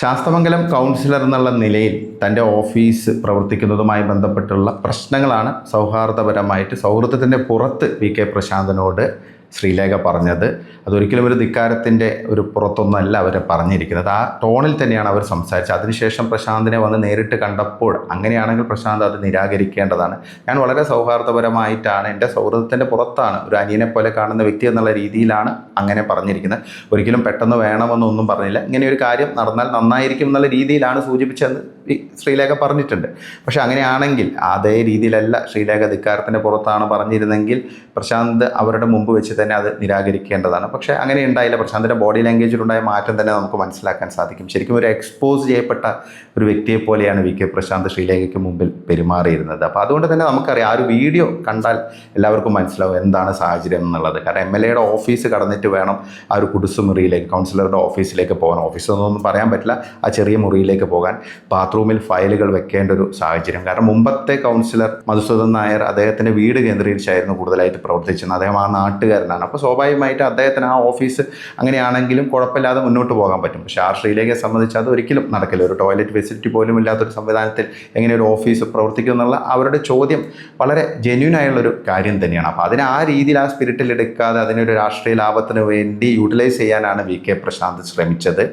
Sasthamangalam councillor എന്നുള്ള നിലയിൽ തന്റെ ഓഫീസ് പ്രവർത്തിക്കുന്നതുമായി ബന്ധപ്പെട്ടുള്ള പ്രശ്നങ്ങളാണ് സൗഹാർദ്ദപരമായിട്ട് സൗഹൃദത്തിന്റെ പുറത്ത് വി കെ പ്രശാന്തനോട് ശ്രീലേഖ പറഞ്ഞത്. അതൊരിക്കലും ഒരു ധിക്കാരത്തിന്റെ ഒരു പുറത്തൊന്നല്ല അവർ പറഞ്ഞിരിക്കുന്നത്. ആ ടോണിൽ തന്നെയാണ് അവർ സംസാരിച്ചത്. അതിനുശേഷം പ്രശാന്തിനെ വന്ന് നേരിട്ട് കണ്ടപ്പോൾ അങ്ങനെയാണെങ്കിൽ പ്രശാന്ത് അത് നിരാകരിക്കേണ്ടതാണ്. ഞാൻ വളരെ സൗഹാർദ്ദപരമായിട്ടാണ് എന്റെ സൗഹൃദത്തിന്റെ പുറത്താണ് ഒരു അനിയനെ പോലെ കാണുന്ന വ്യക്തി എന്നുള്ള രീതിയിലാണ് അങ്ങനെ പറഞ്ഞിരിക്കുന്നത്. ഒരിക്കലും പെട്ടെന്ന് വേണമെന്നൊന്നും പറഞ്ഞില്ല. ഇങ്ങനെ ഒരു കാര്യം നടന്നാൽ നന്നായിരിക്കും എന്നുള്ള രീതിയിലാണ് സൂചിപ്പിച്ചതെന്ന് ശ്രീലേഖ പറഞ്ഞിട്ടുണ്ട്. പക്ഷേ അങ്ങനെയാണെങ്കിൽ അതേ രീതിയിലല്ല ശ്രീലേഖ ധിക്കാരത്തിന്റെ പുറത്താണ് പറഞ്ഞിരുന്നെങ്കിൽ പ്രശാന്ത് അവരുടെ മുമ്പ് വെച്ച് തന്നെ അത് നിരാകരിക്കേണ്ടതാണ്. പക്ഷേ അങ്ങനെ ഉണ്ടായില്ല. പ്രശാന്തിന്റെ ബോഡി ലാംഗ്വേജിലുണ്ടായ മാറ്റം തന്നെ നമുക്ക് മനസ്സിലാക്കാൻ സാധിക്കും. ശരിക്കും ഒരു എക്സ്പോസ് ചെയ്യപ്പെട്ട ഒരു വ്യക്തിയെ പോലെയാണ് വി കെ പ്രശാന്ത് ശ്രീലേഖയ്ക്ക് മുമ്പിൽ പെരുമാറിയിരുന്നത്. അപ്പോൾ അതുകൊണ്ട് തന്നെ നമുക്കറിയാം ആ ഒരു വീഡിയോ കണ്ടാൽ എല്ലാവർക്കും മനസ്സിലാവും എന്താണ് സാഹചര്യം എന്നുള്ളത്. കാരണം എം എൽ എയുടെ ഓഫീസ് കടന്നിട്ട് വേണം ആ ഒരു കുടുസ് മുറിയിലേക്ക് കൗൺസിലറുടെ ഓഫീസിലേക്ക് പോകാൻ. ഓഫീസ് ഒന്നും പറയാൻ പറ്റില്ല ആ ചെറിയ മുറിയിലേക്ക് പോകാൻ. ബാത്റൂമിൽ ഫയലുകൾ വെക്കേണ്ട ഒരു സാഹചര്യം. കാരണം മുമ്പത്തെ കൗൺസിലർ മധുസൂദൻ നായർ അദ്ദേഹത്തിന്റെ വീട് കേന്ദ്രീകരിച്ചായിരുന്നു കൂടുതലായിട്ട് പ്രവർത്തിച്ചിരുന്നത്. അദ്ദേഹം ആ നാട്ടുകാരനാണ് അപ്പോൾ സ്വാഭാവികമായിട്ട് അദ്ദേഹത്തിന് ആ ഓഫീസ് അങ്ങനെയാണെങ്കിലും കുഴപ്പമില്ലാതെ മുന്നോട്ട് പോകാൻ പറ്റും. പക്ഷേ ആ ശ്രീലേഖയെ സംബന്ധിച്ച് അത് ഒരിക്കലും നടക്കില്ല. ഒരു ടോയ്ലറ്റ് ഫെസിലിറ്റി പോലും ഇല്ലാത്തൊരു സംവിധാനത്തിൽ എങ്ങനെ ഒരു ഓഫീസ് പ്രവർത്തിക്കും എന്നുള്ള അവരുടെ ചോദ്യം വളരെ ജെന്യൂൻ ആയുള്ളൊരു കാര്യം തന്നെയാണ്. അപ്പോൾ അതിനെ ആ രീതിയിൽ ആ സ്പിരിറ്റിൽ എടുക്കാതെ അതിനൊരു രാഷ്ട്രീയ ലാഭത്തിന് വേണ്ടി യൂട്ടിലൈസ് ചെയ്യാനാണ് വി കെ പ്രശാന്ത് ശ്രമിച്ചത്.